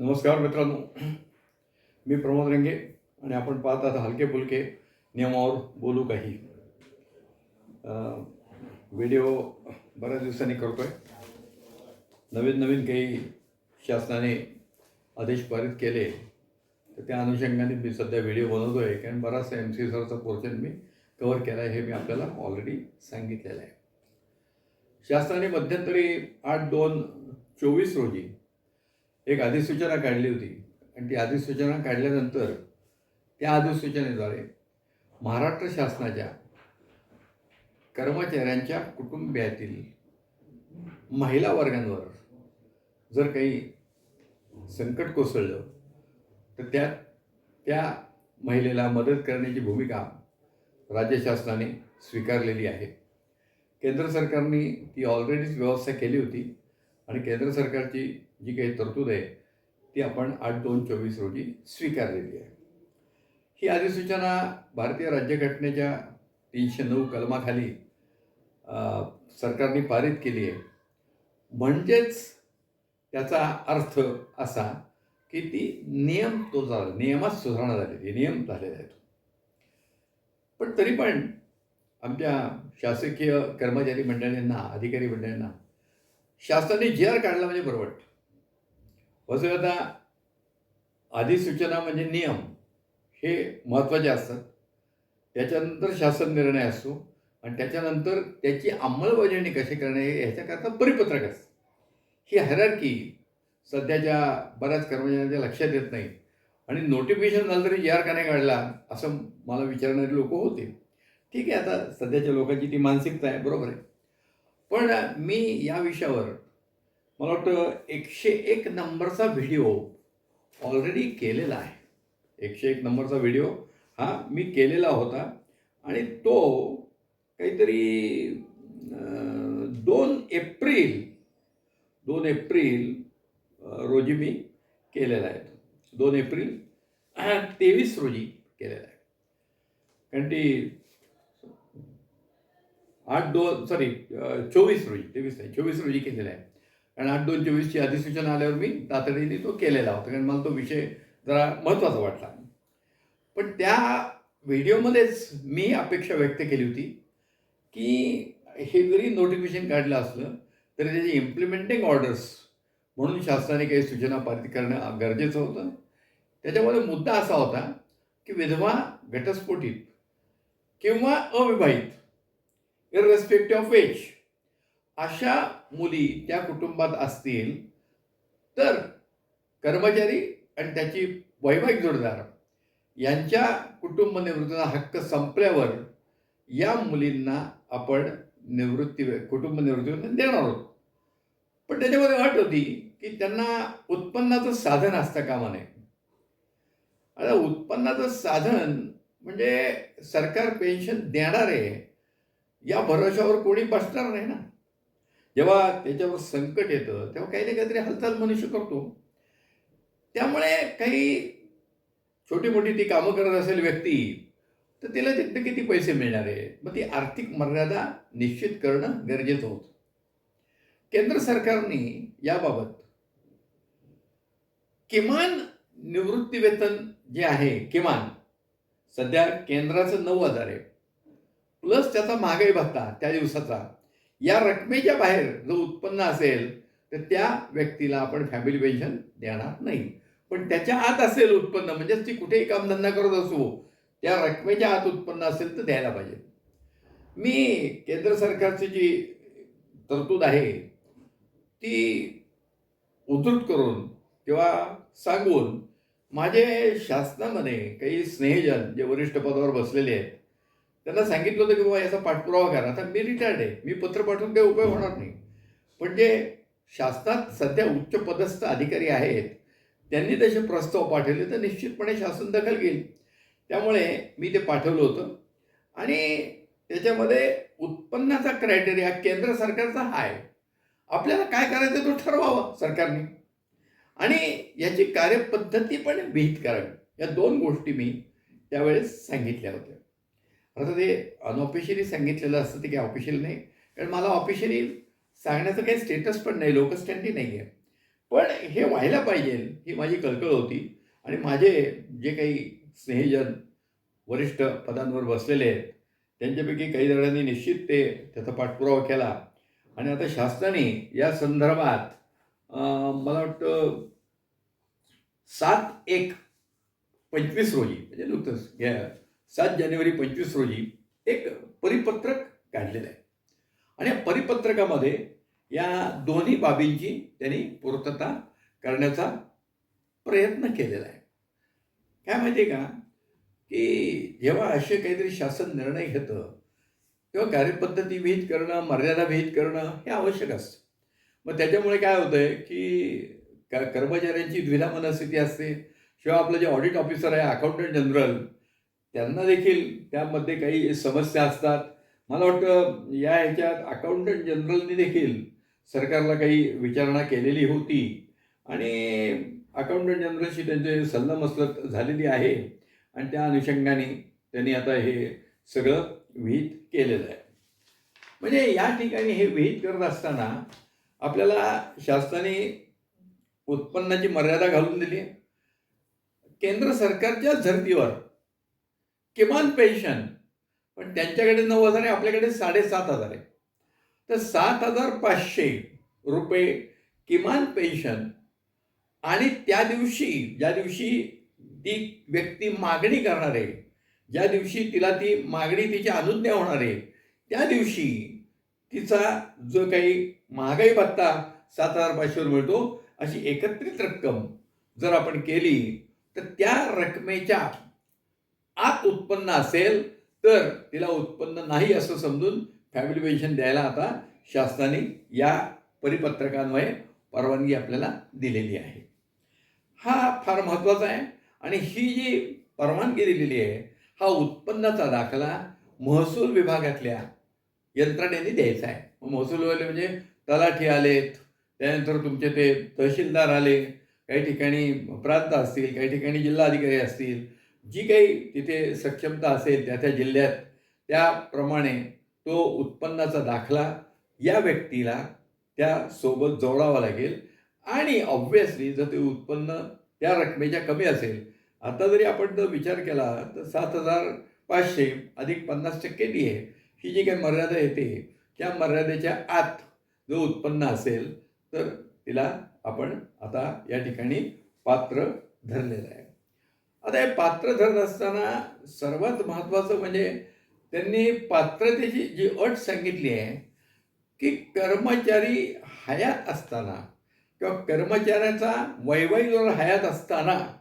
नमस्कार मित्रांनो. मी प्रमोद रंगे आणि आपण पाहत आहात हलके फुलके नियमावर बोलू काही. व्हिडिओ बऱ्याच दिवसांनी करतो आहे नवीन नवीन काही शासनाने आदेश पारित केले. तर त्या अनुषंगाने मी सध्या व्हिडिओ बनवतो आहे कारण बराचसा एम सी सरचा पोर्शन मी कवर केला आहे हे मी आपल्याला ऑलरेडी सांगितलेलं आहे. शासनाने मध्यंतरी आठ दोन चोवीस रोजी एक अधिसूचना काढली होती. आणि ती अधिसूचना काढल्यानंतर त्या अधिसूचनेद्वारे महाराष्ट्र शासनाच्या कर्मचाऱ्यांच्या कुटुंबियातील महिला वर्गांवर जर काही संकट कोसळलं तर त्या त्या महिलेला मदत करण्याची भूमिका राज्य शासनाने स्वीकारलेली आहे. केंद्र सरकारने ती ऑलरेडीच व्यवस्था केली होती आणि केंद्र सरकारची जी काही तरतूद आहे ती आपण आठ दोन चोवीस रोजी स्वीकारलेली आहे. ही अधिसूचना भारतीय राज्यघटनेच्या तीनशे नऊ कलमाखाली सरकारने पारित केली आहे. म्हणजेच त्याचा अर्थ असा की ती नियम तो झाला नियमात सुधारणा झालेली नियम झालेले आहेत. पण तरी पण आमच्या शासकीय कर्मचारी मंडळींना अधिकारी मंडळींना शासनाने जी आर काढला म्हणजे बरोबर वस्तुतः अधिसूचना म्हणजे नियम हे महत्त्वाचे असतात. त्याच्यानंतर शासन निर्णय असतो आणि त्याच्यानंतर त्याची अंमलबजावणी कशी करणे ह्याच्याकरता परिपत्रक असतं. ही हॅरर्की सध्याच्या बऱ्याच कर्मचाऱ्यांच्या लक्षात येत नाही. आणि नोटिफिकेशन झालं तरी जी आर का नाही काढला असं मला विचारणारे लोक होते. ठीक आहे आता सध्याच्या लोकांची ती मानसिकता आहे बरोबर आहे. पण मी या विषयावर मला वाटतं एकशे एक नंबरचा व्हिडिओ ऑलरेडी केलेला आहे. एकशे एक नंबरचा व्हिडिओ हा मी केलेला होता आणि तो काहीतरी दोन एप्रिल दोन एप्रिल रोजी मी केलेला आहे. दोन एप्रिल तेवीस रोजी केलेला आहे. कारण ती आठ दोन सॉरी चोवीस रोजी तेवीस नाही चोवीस रोजी केलेला आहे. कारण आठ दोन चोवीसची अधिसूचना आल्यावर मी तातडीने तो केलेला होता. कारण मला तो विषय जरा महत्त्वाचा वाटला. पण त्या व्हिडिओमध्येच मी अपेक्षा व्यक्त केली होती की हे जरी नोटिफिकेशन काढलं असलं तरी त्याची इम्प्लिमेंटिंग ऑर्डर्स म्हणून शासनाने काही सूचना पारित करणं गरजेचं होतं. त्याच्यामध्ये मुद्दा असा होता की विधवा घटस्फोटित किंवा अविवाहित इरेस्पेक्टिव्ह ऑफ एज अशा मुली त्या कुटुंबात असतील तर कर्मचारी आणि त्याची वैवाहिक जोडदार यांच्या कुटुंब निवृत्तीचा हक्क संपल्यावर या मुलींना आपण निवृत्ती कुटुंब निवृत्ती देणार आहोत. पण त्याच्यामध्ये अट होती की त्यांना उत्पन्नाचं साधन असता कामा नये आता उत्पन्नाचं साधन म्हणजे सरकार पेन्शन देणार आहे या भरोशावर कोणी बसणार नाही ना? जेव्हा त्याच्यावर संकट येतं तेव्हा काही ना काहीतरी हालचाल मनुष्य करतो. त्यामुळे काही छोटी मोठी ती कामं करत असेल व्यक्ती तर तिला तिथं किती पैसे मिळणार आहे? मग ती आर्थिक मर्यादा निश्चित करणं गरजेचं होतं. केंद्र सरकारने याबाबत किमान निवृत्ती वेतन जे आहे किमान सध्या केंद्राचं नऊ हजार आहे. प्लस त्याचा महागाई भत्ता त्या दिवसाचा या रकमेच्या बाहेर जो उत्पन्न असेल तर त्या व्यक्तीला आपण फॅमिली पेन्शन देणार नाही. पण त्याच्या आत असेल उत्पन्न म्हणजेच ती कुठेही कामधंदा करत असो त्या रकमेच्या आत उत्पन्न असेल तर द्यायला पाहिजे. मी केंद्र सरकारची जी तरतूद आहे ती उद्धृत करून किंवा सांगून माझे शासनामध्ये काही स्नेहजन जे वरिष्ठ पदावर बसलेले आहेत त्यांना सांगितलं होतं की बाबा याचा पाठपुरावा करा. आता मी रिटायर्ड आहे. मी पत्र पाठवून काही उपयोग होणार नाही. पण जे शासनात सध्या उच्च पदस्थ अधिकारी आहेत त्यांनी तसे प्रस्ताव पाठवले तर निश्चितपणे शासन दखल घेईल. त्यामुळे मी ते पाठवलं होतं. आणि त्याच्यामध्ये उत्पन्नाचा क्रायटेरिया केंद्र सरकारचा हा आहे. आपल्याला काय करायचं तो ठरवावा सरकारने. आणि याची कार्यपद्धती पण विहित करावी या दोन गोष्टी मी त्यावेळेस सांगितल्या होत्या. आता ते अनऑफिशियली सांगितलेलं असतं ते काही ऑफिशियल नाही. कारण मला ऑफिशियली सांगण्याचं काही स्टेटस पण नाही लोकस्टँडी नाही आहे. पण हे व्हायला पाहिजे ही माझी कळकळ होती. आणि माझे जे काही स्नेहीजन वरिष्ठ पदांवर बसलेले आहेत त्यांच्यापैकी काही जणांनी निश्चित ते त्याचा पाठपुरावा केला. आणि आता शासनाने या संदर्भात मला वाटतं सात एक पंचवीस रोजी म्हणजे नुकतंच घ्या सात जानेवारी पंचवीस रोजी एक परिपत्रक काढलेलं आहे. आणि या परिपत्रकामध्ये या दोन्ही बाबींची त्यांनी पूर्तता करण्याचा प्रयत्न केलेला आहे. काय माहिती आहे का? की जेव्हा असे काहीतरी शासन निर्णय घेतं तेव्हा कार्यपद्धती विहित करणं मर्यादा विहित करणं हे आवश्यक असतं. मग त्याच्यामुळे काय होतंय की क कर्मचाऱ्यांची द्विधा मनस्थिती असते. शिवाय आपलं जे ऑडिट ऑफिसर आहे अकाउंटंट जनरल त्यांना देखील त्यामध्ये काही समस्या असतात. मला वाटतं या ह्याच्यात अकाउंटंट जनरलनी देखील सरकारला काही विचारणा केलेली होती. आणि अकाउंटंट जनरलशी त्यांचे सल्लामसलत झालेली आहे. आणि त्या अनुषंगाने त्यांनी आता हे सगळं विहित केलेलं आहे. म्हणजे या ठिकाणी हे विहित करत असताना आपल्याला शासनाने उत्पन्नाची मर्यादा घालून दिली. आहे केंद्र सरकारच्या धर्तीवर किमान पेन्शन. पण त्यांच्याकडे नऊ हजार आहे आपल्याकडे साडेसात हजार आहे. तर सात हजार पाचशे रुपये किमान पेन्शन. आणि त्या दिवशी ज्या दिवशी ती व्यक्ती मागणी करणार आहे ज्या दिवशी तिला ती मागणी तिची अनुज्ञा होणार आहे त्या दिवशी तिचा जो काही महागाई भत्ता सात हजार पाचशेवर मिळतो अशी एकत्रित रक्कम जर आपण केली तर त्या रकमेच्या आत उत्पन्न असेल तर तिला उत्पन्न नाही असं समजून फॅमिली पेन्शन द्यायला आता शासनाने या परिपत्रकान्वये परवानगी आपल्याला दिलेली आहे. हा फार महत्त्वाचा आहे आणि ही जी परवानगी दिलेली आहे हा उत्पन्नाचा दाखला महसूल विभागातल्या यंत्रणेने द्यायचा आहे. मग महसूल विभाग म्हणजे तलाठी आलेत त्यानंतर तुमचे ते तहसीलदार आले काही ठिकाणी प्रांत असतील काही ठिकाणी जिल्हाधिकारी असतील जी काही तिथे सक्षमता असेल त्या त्या जिल्ह्यात त्याप्रमाणे तो उत्पन्नाचा दाखला या व्यक्तीला त्यासोबत जोडावा लागेल. आणि ऑब्व्हियसली जर ते उत्पन्न त्या रकमेच्या कमी असेल आता जरी आपण जर विचार केला तर सात हजार पाचशे अधिक पन्नास टक्के डी आहे ही जी काही मर्यादा येते त्या मर्यादेच्या आत जो उत्पन्न असेल तर तिला आपण आता या ठिकाणी पात्र धरलेलं आहे. आता हे पात्र धरत असताना सर्वात महत्त्वाचं म्हणजे त्यांनी पात्रतेची जी अट सांगितली आहे की कर्मचारी हयात असताना किंवा कर्मचाऱ्याचा वैवाहिक हयात असताना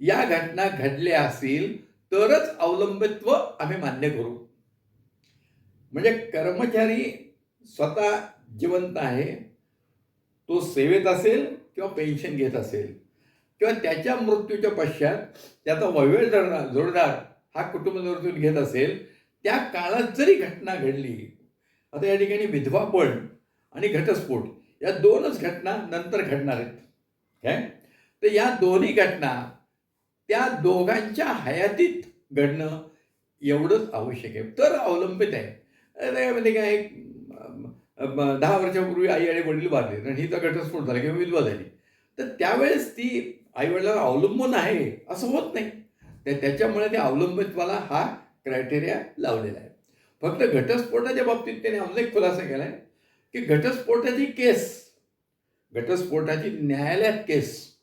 या घटना घडल्या असतील तरच अवलंबित्व आम्ही मान्य करू. म्हणजे कर्मचारी स्वतः जिवंत आहे तो सेवेत असेल किंवा पेन्शन घेत असेल. किंवा त्याच्या मृत्यूच्या पश्चात त्याचा वैवेळ जोडणार जोडदार हा कुटुंब निवृत्तीत घेत असेल त्या काळात जरी घटना घडली आता या ठिकाणी विधवापण आणि घटस्फोट या दोनच घटना नंतर घडणार आहेत. काय तर या दोन्ही घटना त्या दोघांच्या हयातीत घडणं एवढंच आवश्यक आहे. तर अवलंबित आहे. त्यामध्ये काय दहा वर्षापूर्वी आई आणि वडील वारले आणि हिचा घटस्फोट झाला किंवा विधवा झाली. तर त्यावेळेस ती आईवडिलावर अवलंबून आहे असं होत नाही. तर त्याच्यामुळे त्या अवलंबित्वाला हा क्रायटेरिया लावलेला आहे. फक्त घटस्फोटाच्या बाबतीत त्याने अजून एक खुलासा केला आहे की घटस्फोटाची केस घटस्फोटाची न्यायालयात केस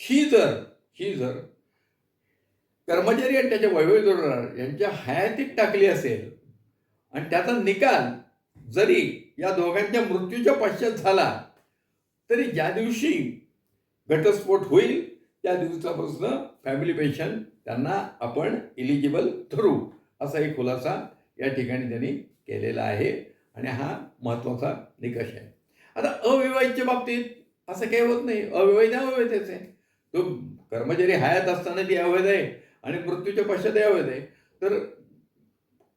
ही जर ही जर कर्मचारी आणि त्याच्या वैभव यांच्या हयातीत टाकली असेल आणि त्याचा निकाल जरी या दोघांच्या मृत्यूच्या पश्चात झाला तरी ज्या दिवशी घटस्फोट होईल त्या दिवसापासून फॅमिली पेन्शन त्यांना आपण इलिजिबल ठरू असा एक खुलासा या ठिकाणी त्यांनी केलेला आहे आणि हा महत्त्वाचा निकष आहे. आता अविवाहितच्या बाबतीत असं काही होत नाही. अविवाहित अवैधच आहे तो कर्मचारी हयात असताना ती अवैध आहे आणि मृत्यूच्या पश्चात अवैध आहे. तर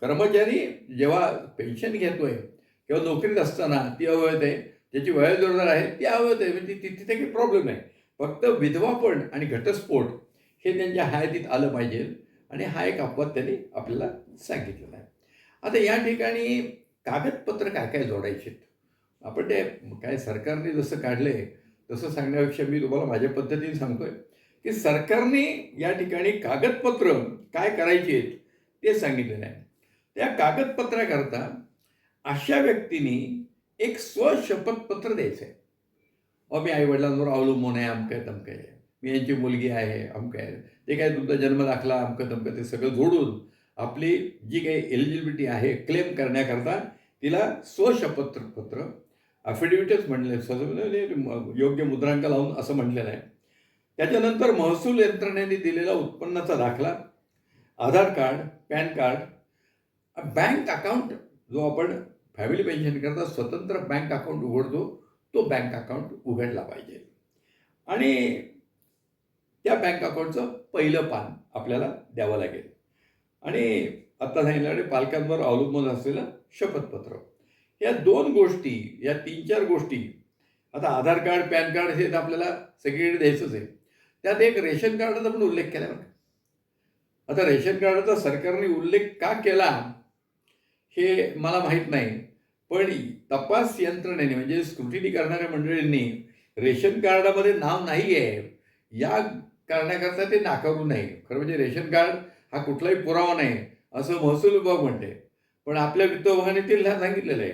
कर्मचारी जेव्हा पेन्शन घेतोय किंवा नोकरीत असताना ती अवैध आहे ज्याची वयोजोडदार आहे ती अवैध आहे. म्हणजे तिथे काही प्रॉब्लेम नाही. फक्त विधवापण आणि घटस्फोट हे त्यांच्या हयातीत आलं पाहिजे. आणि हा एक अपवाद त्यांनी आपल्याला सांगितलेला आहे. आता या ठिकाणी कागदपत्र काय काय जोडायचे आपण ते काय सरकारने जसं काढले तसं सांगण्यापेक्षा मी तुम्हाला माझ्या पद्धतीने सांगतोय की सरकारने या ठिकाणी कागदपत्र काय करायची आहेत ते सांगितलेलं आहे. त्या कागदपत्राकरता अशा व्यक्तीने एक स्वशपथपत्र द्यायचं आहे अहो मी आईवडिलांवर अवलंबून आहे अमकं आहे. तमकं आहे मी यांची मुलगी आहे अमकं आहे. ते काय तुमचा जन्म दाखला अमकं तमकं ते सगळं जोडून आपली जी काही एलिजिबिलिटी आहे क्लेम करण्याकरता तिला स्वशपथपत्र अफिडेव्हिटच म्हणले स्वतः योग्य मुद्रांक लावून असं म्हणलेलं आहे. त्याच्यानंतर महसूल यंत्रणेने दिलेला उत्पन्नाचा दाखला Aadhaar card PAN card bank account जो आपण फॅमिली पेन्शनकरता स्वतंत्र बँक अकाउंट उघडतो तो बँक अकाउंट उघडला पाहिजे. आणि त्या बँक अकाउंटचं पहिलं पान आपल्याला द्यावं लागेल. आणि आत्ता सांगितल्याकडे पालकांवर अवलंबून असलेलं शपथपत्र. या दोन गोष्टी या तीन चार गोष्टी आता आधार कार्ड पॅन कार्ड हे तर आपल्याला सगळीकडे द्यायचंच आहे. त्यात एक रेशन कार्डाचा पण उल्लेख केला आता रेशन कार्डाचा सरकारने उल्लेख का केला हे मला माहीत नाही. पण तपास यंत्रणेने म्हणजे स्क्रुटिनी करणाऱ्या मंडळींनी रेशन कार्डामध्ये नाव नाही आहे या कारणाकरता ते नाकारू नये. खरं म्हणजे रेशन कार्ड हा कुठलाही पुरावा नाही असं महसूल विभाग म्हणते. पण आपल्या वित्त विभागाने ते सांगितलेलं आहे.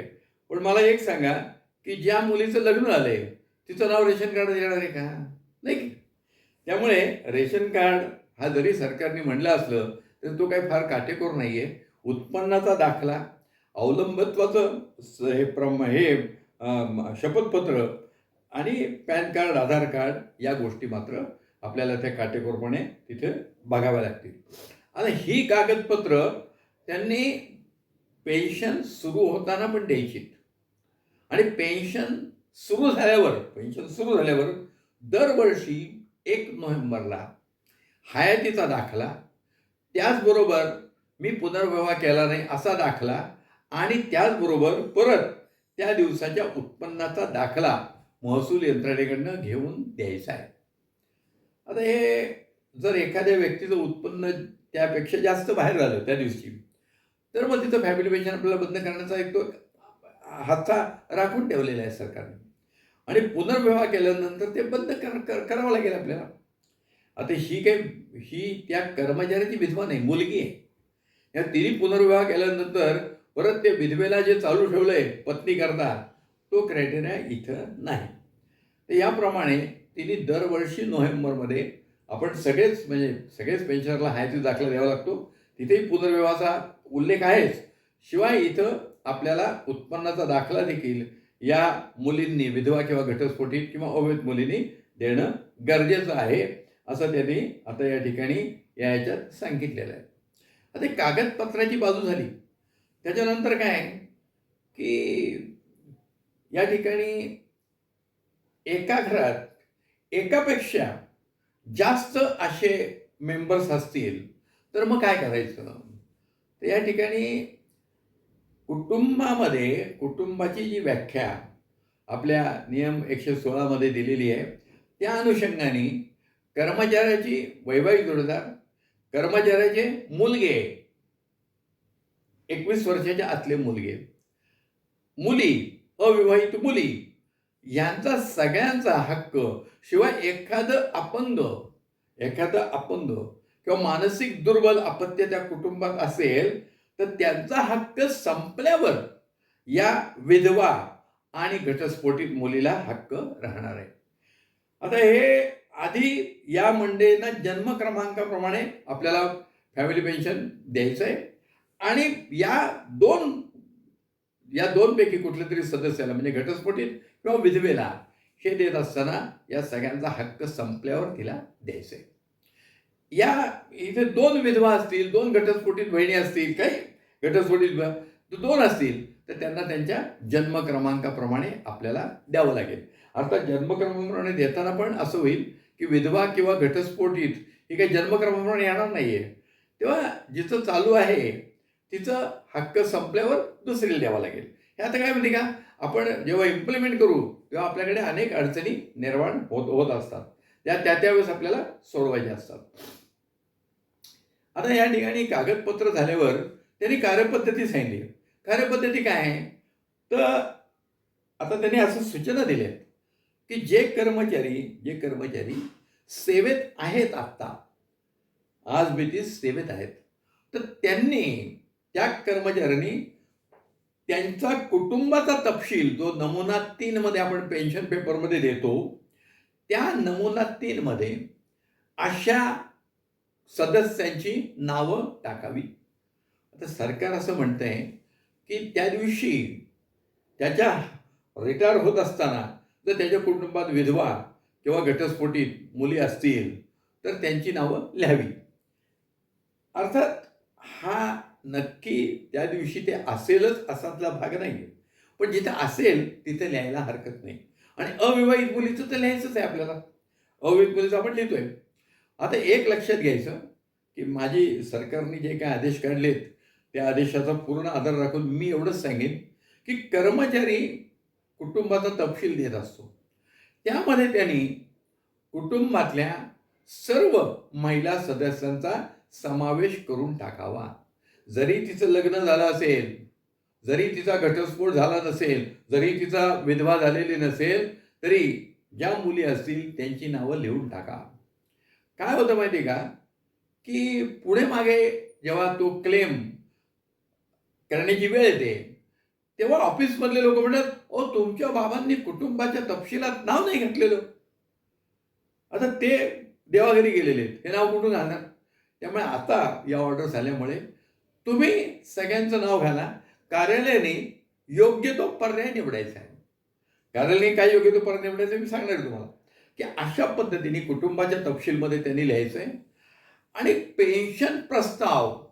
पण मला एक सांगा की ज्या मुलीचं लग्न झालंय तिचं नाव रेशन कार्ड येणार आहे का? नाही की? त्यामुळे रेशन कार्ड हा जरी सरकारने म्हणलं असलं तरी तो काही फार काटेकोर नाही आहे उत्पन्नाचा दाखला अवलंबत्वाचं हे प्रम हे शपथपत्र आणि पॅन कार्ड आधार कार्ड या गोष्टी मात्र आपल्याला त्या काटेकोरपणे तिथे बघाव्या लागतील. आणि ही कागदपत्र त्यांनी पेन्शन सुरू होताना पण द्यायची. आणि पेन्शन सुरू झाल्यावर पेन्शन सुरू झाल्यावर दरवर्षी एक नोव्हेंबरला हयातीचा दाखला. त्याचबरोबर मी पुनर्विवाह केला नाही असा दाखला आणि त्याचबरोबर परत त्या दिवसाच्या उत्पन्नाचा दाखला महसूल यंत्रणेकडनं घेऊन द्यायचा आहे. आता हे जर एखाद्या व्यक्तीचं उत्पन्न त्यापेक्षा जास्त बाहेर झालं त्या दिवशी तर मग तिथं फॅमिली पेन्शन आपल्याला बंद करण्याचा एक तो हातचा राखून ठेवलेला आहे सरकारने. आणि पुनर्विवाह केल्यानंतर ते बंद कर कर- करावं लागेल आपल्याला. आता ही काही ही त्या कर्मचाऱ्याची विधवा नाही मुलगी आहे. या तिने पुनर्विवाह केल्यानंतर परत ते विधवेला जे चालू ठेवलंय पत्नी करता तो क्रायटेरिया इथं नाही. तर याप्रमाणे तिने दरवर्षी नोव्हेंबरमध्ये आपण सगळेच म्हणजे सगळेच पेन्शनरला हायती दाखला द्यावा लागतो. तिथेही पुनर्विवाहाचा उल्लेख आहेच. शिवाय इथं आपल्याला उत्पन्नाचा दाखला देखील या मुलींनी विधवा किंवा घटस्फोटीत किंवा अवैध मुलींनी देणं गरजेचं आहे असं त्यांनी आता या ठिकाणी या याच्यात सांगितलेलं आहे. आता कागदपत्राची बाजू झाली. त्याच्यानंतर काय? की या ठिकाणी एका घरात एकापेक्षा जास्त असे मेंबर्स असतील तर मग काय करायचं? तर या ठिकाणी कुटुंबामध्ये कुटुंबाची जी व्याख्या आपल्या नियम एकशे सोळामध्ये दिलेली आहे त्या अनुषंगाने कर्मचाऱ्याची वैवाहिक जोडदार कर्मचाऱ्याचे मुलगे एकवीस वर्षाच्या आतले मुलगे. मुली अविवाहित मुली यांचा सगळ्यांचा हक्क शिवाय एखादं अपंग एखादं अपंग किंवा मानसिक दुर्बल अपत्य त्या कुटुंबात असेल तर त्यांचा हक्क संपल्यावर या विधवा आणि घटस्फोटित मुलीला हक्क राहणार आहे. आता हे आधी या मंडेना जन्म क्रमांकाप्रमाणे आपल्याला फॅमिली पेन्शन द्यायचं आहे. आणि या दोन या दोनपैकी कुठल्या तरी सदस्याला म्हणजे घटस्फोटीत किंवा विधवेला हे देत असताना या सगळ्यांचा हक्क संपल्यावर तिला द्यायचं आहे या इथे दोन विधवा असतील दोन घटस्फोटीत बहिणी असतील काही घटस्फोटीत दोन असतील तर त्यांना त्यांच्या जन्म क्रमांकाप्रमाणे आपल्याला द्यावं लागेल. अर्थात जन्मक्रमाप्रमाणे देताना पण असं होईल की विधवा किंवा घटस्फोटित ही काही जन्मक्रमाप्रमाणे येणार नाहीये. तेव्हा जिथं चालू आहे तिचं हक्क संपल्यावर दुसरीला द्यावा लागेल. हे आता काय म्हणते का? आपण जेव्हा इम्प्लिमेंट करू तेव्हा आपल्याकडे अनेक अडचणी निर्माण होत होत असतात. त्या त्या त्यावेळेस आपल्याला सोडवायच्या असतात. आता या ठिकाणी कागदपत्र झाल्यावर त्यांनी कार्यपद्धती सांगितली. कार्यपद्धती काय आहे? तर आता त्यांनी असं सूचना दिल्या की जे कर्मचारी जे कर्मचारी सेवेत आहेत आत्ता आज ब्रिटिश सेवेत आहेत तर त्यांनी त्या कर्मचाऱ्यांनी त्यांचा कुटुंबाचा तपशील जो नमुना तीनमध्ये आपण पेन्शन पेपरमध्ये देतो त्या नमुना तीनमध्ये अशा सदस्यांची नावं टाकावी. आता सरकार असं म्हणतंय की त्या दिवशी त्याच्या रिटायर होत असताना जर त्याच्या कुटुंबात विधवा किंवा घटस्फोटीत मुली असतील तर त्यांची नावं लिहावी. अर्थात हा नक्की त्या दिवशी ते असेलच असातला भाग नाही पण जिथे असेल तिथे लिहायला हरकत नाही. आणि अविवाहित मुलीचं तर लिहायचंच आहे आपल्याला. अविवाहित मुलीचं आपण लिहितोय. आता एक लक्षात घ्यायचं की माझी सरकारने जे काही आदेश काढलेत त्या आदेशाचा पूर्ण आधार राखून मी एवढंच सांगेन की कर्मचारी कुटुंबाचा तपशील देत असतो. त्यामध्ये त्यांनी कुटुंबातल्या सर्व महिला सदस्यांचा समावेश करून टाकावा. जरी तिचं लग्न झालं असेल जरी तिचा घटस्फोट झाला नसेल जरी तिचा विधवा झालेली नसेल तरी ज्या मुली असतील त्यांची नावं लिहून टाका. काय होतं माहिती आहे का? की पुढे मागे जेव्हा तो क्लेम करण्याची वेळ येते तेव्हा ऑफिसमधले लोक म्हणतात ओ तुमच्या बाबांनी कुटुंबाच्या तपशिलात नाव नाही घातलेलं. आता ते देवाघरी गेलेले आहेत. हे नाव कुठून घालणार त्यामुळे आता या ऑर्डर झाल्यामुळे तुम्ही सगळ्यांचं नाव घाला. कार्यालयाने योग्य तो पर्याय निवडायचा आहे. कार्यालयाने काय योग्य तो पर्याय निवडायचा मी सांगणार आहे तुम्हाला. की अशा पद्धतीने कुटुंबाच्या तपशीलमध्ये त्यांनी लिहायचं आहे. आणि पेन्शन प्रस्ताव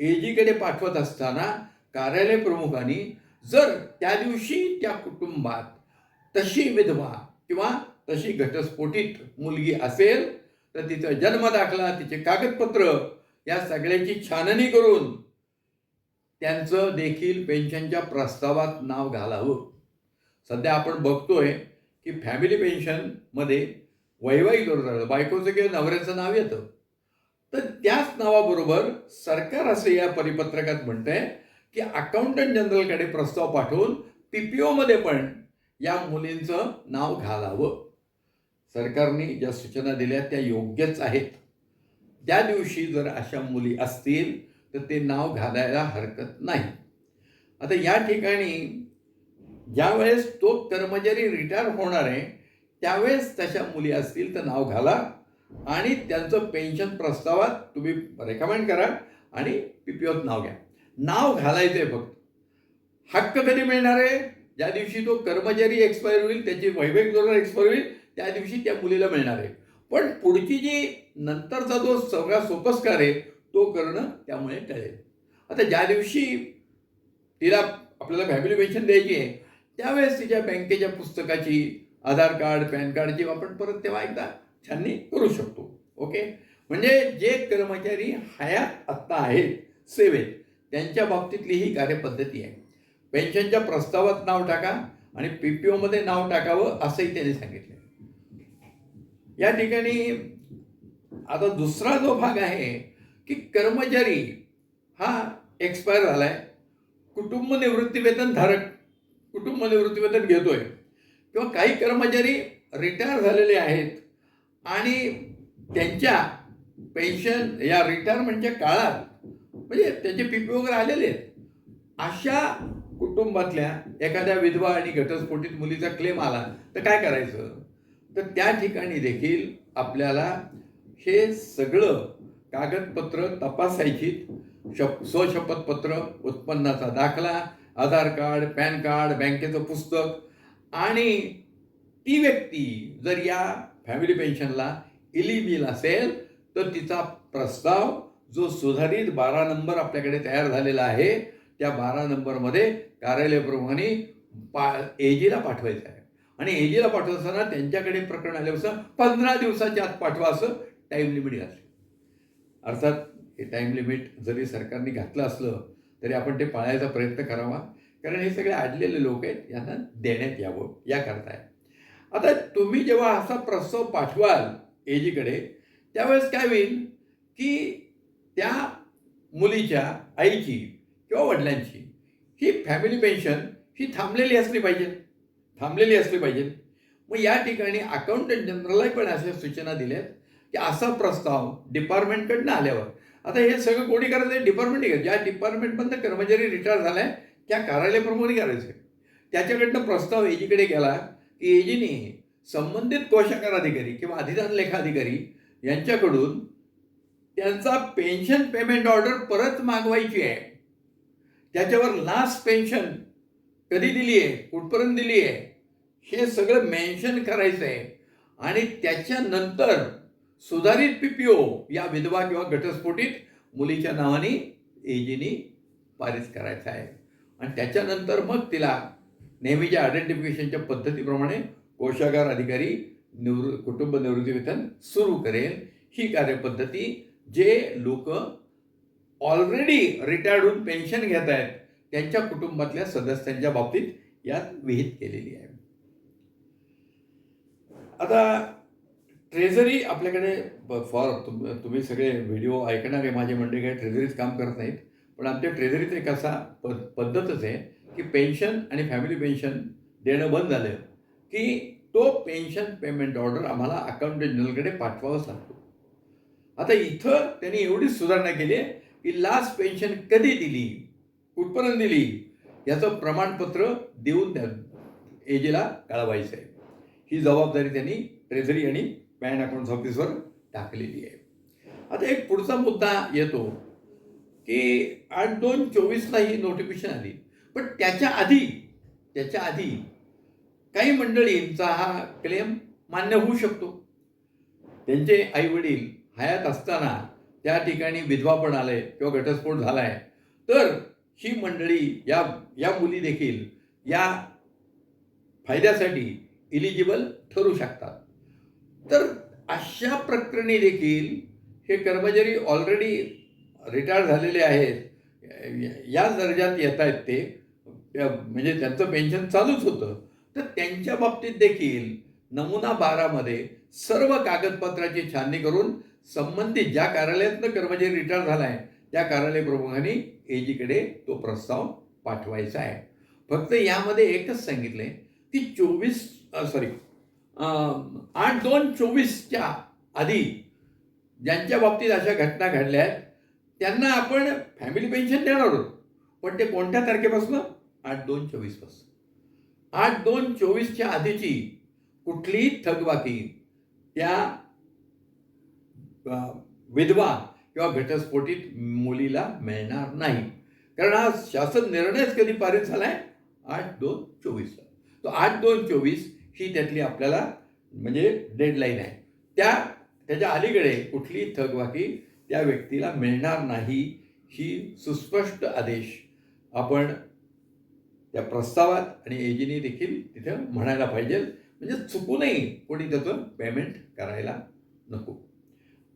एजीकडे पाठवत असताना कार्यालय प्रमुखांनी जर त्या दिवशी त्या कुटुंबात तशी विधवा किंवा तशी घटस्फोटित मुलगी असेल तर तिचा जन्म दाखला तिचे कागदपत्र या सगळ्याची छाननी करून त्यांचं देखील पेन्शनच्या प्रस्तावात नाव घालावं. सध्या आपण बघतोय की फॅमिली पेन्शनमध्ये वैवाहिक जोडदार बायकोचं किंवा नवऱ्याचं नाव येतं. तर त्याच नावाबरोबर सरकार असं या परिपत्रकात म्हणतंय की अकाउंटंट जनरलकडे प्रस्ताव पाठवून पीपीओमध्ये पण या मुलींचं नाव घालावं. सरकारने ज्या सूचना दिल्या त्या योग्यच आहेत. त्या दिवशी जर अशा मुली असतील तर ते नाव घालायला हरकत नाही. आता या ठिकाणी ज्यावेळेस तो कर्मचारी रिटायर होणार आहे त्यावेळेस तशा मुली असतील तर नाव घाला आणि त्यांचं पेन्शन प्रस्तावात तुम्ही रेकमेंड करा आणि पी पी ओत नाव घ्या. नाव घालायचं आहे फक्त. हक्क कधी मिळणार आहे? ज्या दिवशी तो कर्मचारी एक्सपायर होईल त्याची वैभव जोडणार एक्सपायर होईल त्या दिवशी त्या मुलीला मिळणार आहे. पण पुढची जी नंतरचा जो सगळा सोपस्कार आहे तो करणं त्यामुळे टळेल. आता ज्या दिवशी तिला आपल्याला फॅमिली पेन्शन द्यायची आहे त्यावेळेस तिच्या बँकेच्या पुस्तकाची आधार कार्ड पॅन कार्डची आपण परत तेव्हा एकदा छाननी करू शकतो. ओके? म्हणजे जे कर्मचारी हयात आत्ता आहेत सेवेत त्यांच्या बाबतीतली ही कार्यपद्धती आहे. पेन्शनच्या प्रस्तावात नाव टाका आणि पी पी ओमध्ये नाव टाकावं असंही त्यांनी सांगितलं. या ठिकाणी आता दुसरा जो भाग आहे की कर्मचारी हा एक्सपायर झाला आहे कुटुंब निवृत्तीवेतन धारक कुटुंब निवृत्तीवेतन घेतो घेतोय. किंवा काही कर्मचारी रिटायर झालेले आहेत. आणि त्यांच्या पेन्शन या रिटायरमेंटच्या काळात म्हणजे त्यांचे पी पी वगैरे आलेले आहेत. अशा कुटुंबातल्या एखाद्या विधवा आणि घटस्फोटित मुलीचा क्लेम आला तर काय करायचं? तर त्या ठिकाणी देखील आपल्याला हे सगळं कागदपत्र तपासायची शप स्वशपथपत्र उत्पन्नाचा दाखला आधार कार्ड पॅन कार्ड बँकेचं पुस्तक आणि ती व्यक्ती जर या फॅमिली पेन्शनला इलिबिल असेल तर तिचा प्रस्ताव जो सुधारित बारा नंबर आपल्याकडे तयार झालेला आहे त्या बारा नंबरमध्ये कार्यालयाप्रमाणे पा एजीला पाठवायचं आहे. आणि एजीला पाठवत असताना त्यांच्याकडे प्रकरण आल्यापासून पंधरा दिवसाच्या आत पाठवा असं टाईम लिमिट असेल अर्थात हे टाईम लिमिट जरी सरकारने घातलं असलं तरी आपण ते पाळायचा प्रयत्न करावा. कारण हे सगळे आडलेले लोक आहेत यांना देण्यात यावं याकरता आहे. आता तुम्ही जेव्हा असा प्रस्ताव पाठवाल एजीकडे त्यावेळेस काय होईल की त्या मुलीच्या आईची किंवा वडिलांची ही फॅमिली पेन्शन ही थांबलेली असली पाहिजे. थांबलेली असली पाहिजे. मग या ठिकाणी अकाउंटंट जनरलला पण अशा सूचना दिल्यात. की असा प्रस्ताव डिपार्टमेंटकडनं आल्यावर. आता हे सगळं कोणी करायचं डिपार्टमेंट ज्या डिपार्टमेंटमधनं कर्मचारी रिटायर झालाय त्या कार्यालयप्रमुखाने करायचं त्याच्याकडनं प्रस्ताव एजीकडे गेला की एजीने संबंधित कोशागार अधिकारी किंवा अधिदान लेखा अधिकारी यांच्याकडून त्यांचा पेन्शन पेमेंट ऑर्डर परत मागवायची आहे. त्याच्यावर लास्ट पेन्शन कधी दिली आहे? कुठपर्यंत दिली आहे? हे सगळं मेन्शन करायचं आहे. आणि त्याच्यानंतर सुधारित पीपीओ या विधवा किंवा घटस्फोटीत मुलीच्या नावाने एजीनी पारित करायचा आहे. आणि त्याच्यानंतर मग तिला नेहमीच्या आयडेंटिफिकेशनच्या पद्धतीप्रमाणे कोशागार अधिकारी निवृ कुटुंब निवृत्ती वेतन सुरू करेल. ही कार्यपद्धती जे लोक ऑलरेडी रिटायर्ड होऊन पेन्शन घेत आहेत त्यांच्या कुटुंबातल्या सदस्यांच्या बाबतीत यात विहित केलेली आहे. आता ट्रेझरी आपल्याकडे फॉर तुम तुम्ही सगळे व्हिडिओ ऐकणारे माझे मंडळी काही ट्रेझरीच काम करत नाहीत. पण आमच्या ट्रेझरीत एक असा प पद्धतच आहे की पेन्शन आणि फॅमिली पेन्शन देणं बंद झालं की तो पेन्शन पेमेंट ऑर्डर आम्हाला अकाउंट जनरलकडे पाठवावाच लागतो. आता इथं त्यांनी एवढी सुधारणा केली आहे की लास्ट पेन्शन कधी दिली? कुठपर्यंत दिली? याचं प्रमाणपत्र देऊन द्या एजीला कळवायचं आहे ही जबाबदारी त्यांनी ट्रेझरी आणि बँड अकाउंट ऑफिसवर टाकलेली आहे. आता एक पुढचा मुद्दा येतो की आठ दोन चोवीसला ही नोटिफिकेशन आली. पण त्याच्या आधी त्याच्या आधी काही मंडळींचा हा क्लेम मान्य होऊ शकतो. त्यांचे आईवडील हयात असताना त्या ठिकाणी विधवा पण आहे किंवा घटस्फोट झालाय. तर ही मंडळी या या मुली देखील या फायद्यासाठी इलिजिबल ठरू शकतात. तर अशा प्रकरणी देखील हे कर्मचारी ऑलरेडी रिटायर झालेले आहेत. या दर्जात येत आहेत ते. म्हणजे त्यांचं पेन्शन चालूच होतं. तर त्यांच्या बाबतीत देखील नमुना बारामध्ये सर्व कागदपत्राची छाननी करून संबंधित ज्या कार्यालयातनं कर्मचारी रिटायर झाला आहे त्या कार्यालय प्रमुखांनी एजीकडे तो प्रस्ताव पाठवायचा आहे. फक्त यामध्ये एकच सांगितलंय की चोवीस सॉरी आठ दोन चोवीसच्या आधी ज्यांच्या बाबतीत अशा घटना घडल्या आहेत त्यांना आपण फॅमिली पेन्शन देणार आहोत. पण ते कोणत्या तारखेपासून? आठ दोन चोवीसपासून. आठ दोन चोवीसच्या आधीची कुठलीही थकबाकी त्या विधवा किंवा घटस्फोटीत मुलीला मिळणार नाही. कारण हा शासन निर्णयच कधी पारित झाला आहे आठ दोन चोवीसला. तो आठ दोन चोवीस ही त्यातली आपल्याला म्हणजे डेडलाईन आहे. त्या त्याच्या अलीकडे कुठलीही थकबाकी त्या व्यक्तीला मिळणार नाही ही सुस्पष्ट आदेश आपण त्या प्रस्तावात आणि एजीने देखील तिथं म्हणायला पाहिजे. म्हणजे चुकूनही कोणी त्याचं पेमेंट करायला नको.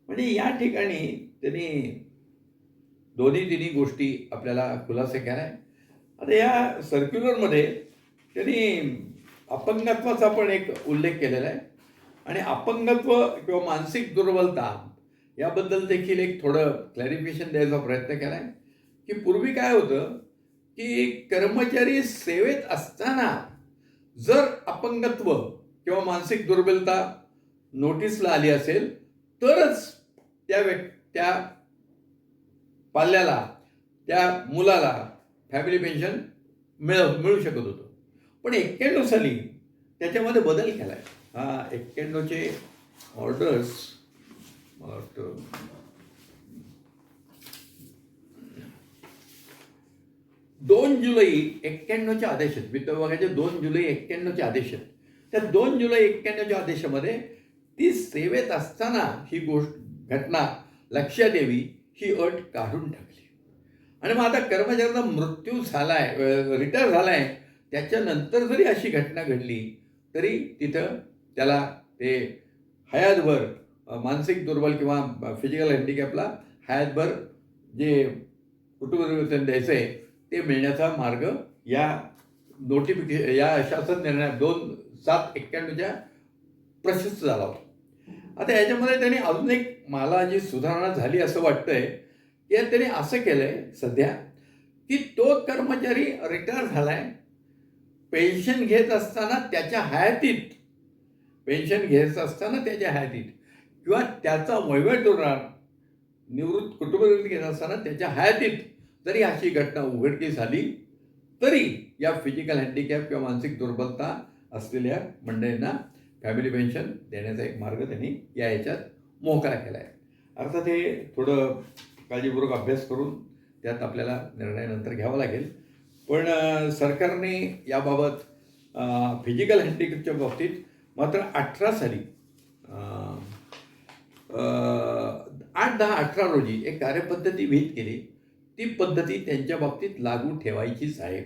म्हणजे या ठिकाणी त्यांनी दोन्ही तिन्ही गोष्टी आपल्याला खुलासे केला आहे आता या सर्क्युलरमध्ये त्यांनी अपंगत्वाचा पण एक उल्लेख केलेला आहे. आणि अपंगत्व किंवा मानसिक दुर्बलता याबद्दल देखील एक थोडं क्लॅरिफिकेशन द्यायचा प्रयत्न केला आहे की पूर्वी काय होतं की कर्मचारी सेवेत असताना जर अपंगत्व किंवा मानसिक दुर्बलता नोटीसला आली असेल तरच त्या व्यक् त्या पाल्याला त्या मुलाला फॅमिली पेन्शन मिळ मिळू शकत होतं. पण एक्क्याण्णव साली त्याच्यामध्ये बदल केला आहे हा एक्क्याण्णवचे ऑर्डर्स दोन जुलै एक्क्याण्णवच्या आदेश आहेत. वित्त विभागाचे दोन जुलै एक्क्याण्णवचे आदेश आहेत. त्या दोन जुलै एक्क्याण्णवच्या आदेशामध्ये ती सेवेत असताना ही गोष्ट घटना लक्षात यावी ही अट काढून टाकली. आणि मग आता कर्मचाऱ्याचा मृत्यू झालाय रिटायर झालाय त्याच्यानंतर जरी अशी घटना घडली तरी तिथं त्याला ते हयातभर मानसिक दुर्बल किंवा फिजिकल हँडिकॅपला हयातभर जे कुटुंब द्यायचं आहे ते मिळण्याचा मार्ग या नोटिफिके या शासन निर्णयात दोन सात एक्क्याण्णवच्या प्रशस्त झाला होता. आता याच्यामध्ये त्यांनी अजून एक मला जी सुधारणा झाली असं वाटतंय की त्यांनी असं केलंय सध्या की तो कर्मचारी रिटायर झाला आहे पेन्शन घेत असताना त्याच्या हयातीत. पेन्शन घेत असताना त्याच्या हयातीत. किंवा त्याचा वैवट होणार निवृत्त कुटुंबनिवृत्ती घेत असताना त्याच्या हयातीत. जरी अशी घटना उघडकीस झाली तरी या फिजिकल हँडिकॅप किंवा मानसिक दुर्बलता असलेल्या मंडळींना फॅमिली पेन्शन देण्याचा एक मार्ग त्यांनी या याच्यात मोकळा केला आहे अर्थात हे थोडं काळजीपूर्वक अभ्यास करून त्यात आपल्याला निर्णयानंतर घ्यावा लागेल. पण सरकारने याबाबत फिजिकल हँडिकॅपच्या बाबतीत मात्र अठरा साली आठ दहा अठरा रोजी एक कार्यपद्धती विहित केली. ती पद्धती त्यांच्या बाबतीत लागू ठेवायचीच आहे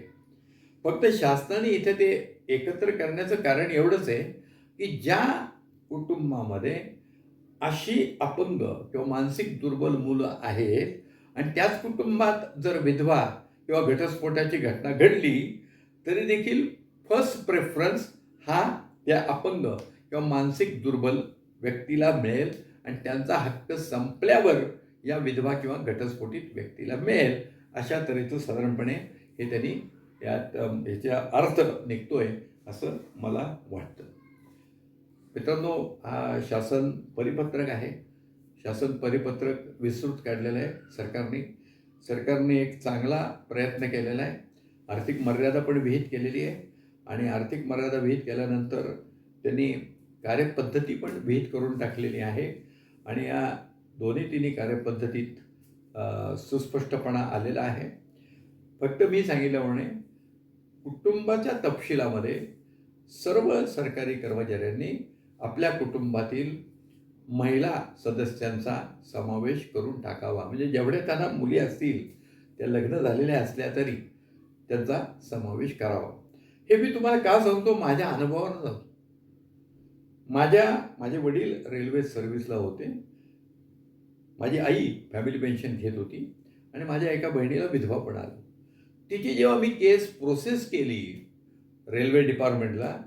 फक्त शासनाने इथे ते एकत्र करण्याचं कारण एवढंच आहे की ज्या कुटुंबामध्ये अशी अपंग किंवा मानसिक दुर्बल मुलं आहेत आणि त्याच कुटुंबात जर विधवा किंवा घटस्फोटाची घटना घडली तरी देखील फर्स्ट प्रेफरन्स हा त्या अपंग किंवा मानसिक दुर्बल व्यक्तीला मिळेल आणि त्यांचा हक्क संपल्यावर या विधवा किंवा घटस्फोटित व्यक्तीला मिळेल अशा तऱ्हेचं साधारणपणे हे त्यांनी यात अम, याचा अर्थ निघतोय असं मला वाटतं. मित्रांनो हा शासन परिपत्रक आहे. शासन परिपत्रक विस्तृत काढलेलं आहे सरकारने. सरकारने एक चांगला प्रयत्न केलेला आहे. आर्थिक मर्यादा पण विहित केलेली आहे. आणि आर्थिक मर्यादा विहित केल्यानंतर त्यांनी कार्यपद्धती पण विहित करून टाकलेली आहे. आणि या दोन्ही तिन्ही कार्यपद्धतीत सुस्पष्टपणा आलेला आहे. फक्त मी सांगितल्यामुळे कुटुंबाच्या तपशिलामध्ये सर्व सरकारी कर्मचाऱ्यांनी आपल्या कुटुंबातील महिला सदस्यांचा समावेश करून टाकावा. म्हणजे जेवढ्या त्यांना मुली असतील त्या लग्न झालेल्या असल्या तरी त्यांचा समावेश करावा. हे मी तुम्हाला का सांगतो? माझ्या अनुभवानं सांगतो. माझ्या माझे वडील रेल्वे सर्व्हिसला होते. माझी आई फॅमिली पेन्शन घेत होती आणि माझ्या एका बहिणीला विधवा पण आलं. तिची जेव्हा मी केस प्रोसेस केली रेल्वे डिपार्टमेंटला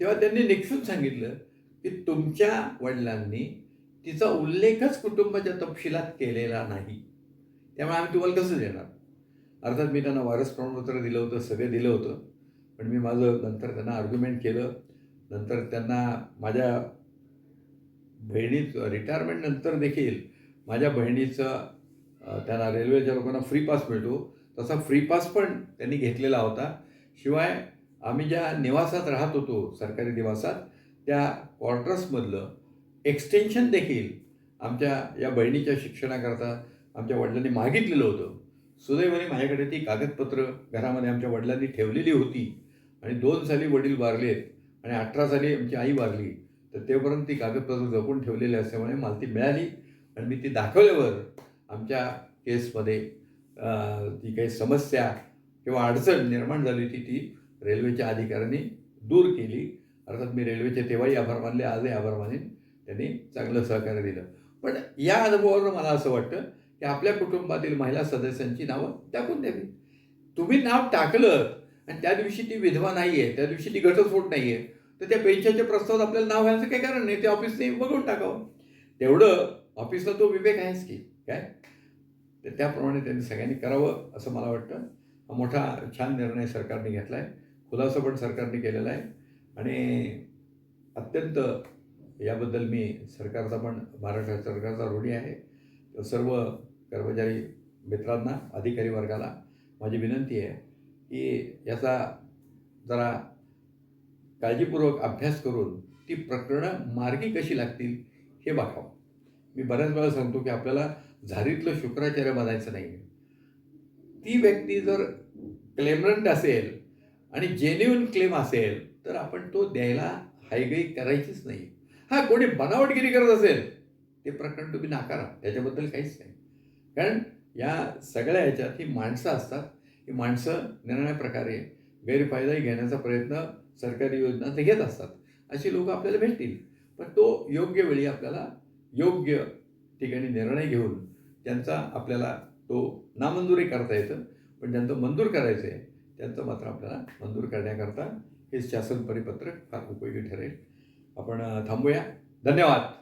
तेव्हा त्यांनी निक्षून सांगितलं की तुमच्या वडिलांनी तिचा उल्लेखच कुटुंबाच्या तपशिलात केलेला नाही. त्यामुळे आम्ही तुम्हाला कसं देणार? अर्थात मी त्यांना वारस प्रमाणपत्र दिलं होतं सगळं दिलं होतं. पण मी माझं नंतर त्यांना आर्ग्युमेंट केलं. नंतर त्यांना माझ्या बहिणीचं रिटायरमेंट नंतर देखील माझ्या बहिणीचं त्यांना रेल्वेच्या लोकांना फ्री पास मिळतो. तसा फ्री पास पण त्यांनी घेतलेला होता. शिवाय आम्ही ज्या निवासात राहत होतो सरकारी निवासात त्या क्वार्टर्समधलं एक्सटेन्शन देखील आमच्या या बहिणीच्या शिक्षणाकरता आमच्या वडिलांनी मागितलेलं होतं. सुदैवाने माझ्याकडे ती कागदपत्र घरामध्ये आमच्या वडिलांनी ठेवलेली होती. आणि दोन साली वडील वारलेत आणि अठरा साली आमची आई वारली. तर तेपर्यंत ती कागदपत्र जपून ठेवलेली असल्यामुळे मला ती मिळाली. आणि मी ती दाखवल्यावर आमच्या केसमध्ये ती जी काही समस्या किंवा अडचण निर्माण झाली होती ती रेल्वेच्या अधिकाऱ्यांनी दूर केली. अर्थात मी रेल्वेचे तेव्हाही आभार मानले आजही आभार मानेन. त्यांनी चांगलं सहकार्य दिलं. पण या अनुभवावर मला असं वाटतं की आपल्या कुटुंबातील महिला सदस्यांची नावं टाकून द्यावी. तुम्ही नाव टाकलं आणि त्या दिवशी ती विधवा नाही आहे त्या दिवशी ती घटस्फोट नाही आहे तर त्या पेन्शनच्या प्रस्तावात आपल्याला नाव घ्यायचं काही कारण नाही ते ऑफिसने बघून टाकावं. तेवढं ऑफिसला तो विवेक आहेच की काय? तर त्याप्रमाणे त्यांनी सगळ्यांनी करावं असं मला वाटतं. हा मोठा छान निर्णय सरकारने घेतला आहे खुलासा पण सरकारने केलेला आहे. आणि अत्यंत याबद्दल मी सरकारचा पण महाराष्ट्र सरकारचा ऋणी आहे. तर सर्व कर्मचारी मित्रांना अधिकारी वर्गाला माझी विनंती आहे की याचा जरा काळजीपूर्वक अभ्यास करून ती प्रकरणं मार्गी कशी लागतील हे बघावं. मी बऱ्याच वेळा सांगतो की आपल्याला झारीतलं शुक्राचार्य बनायचं नाही. ती व्यक्ती जर क्लेमरंट असेल आणि जेन्युन क्लेम असेल तर आपण तो द्यायला हायगई करायचीच नाही. हा कोणी बनावटगिरी करत असेल ते प्रकरण तुम्ही नाकारा. त्याच्याबद्दल काहीच नाही. कारण या सगळ्या ह्याच्यात ही माणसं असतात. ही माणसं निर्णय प्रकारे गैरफायदाही घेण्याचा प्रयत्न सरकारी योजना ते घेत असतात. अशी लोक आपल्याला भेटतील. पण तो योग्य वेळी आपल्याला योग्य ठिकाणी निर्णय घेऊन त्यांचा आपल्याला तो नामंजूरही करता येतं. पण ज्यांचं मंजूर करायचं आहे त्यांचं मात्र आपल्याला मंजूर करण्याकरता हे शासन परिपत्रक फार उपयोगी ठरेल. आपण थांबूया. धन्यवाद.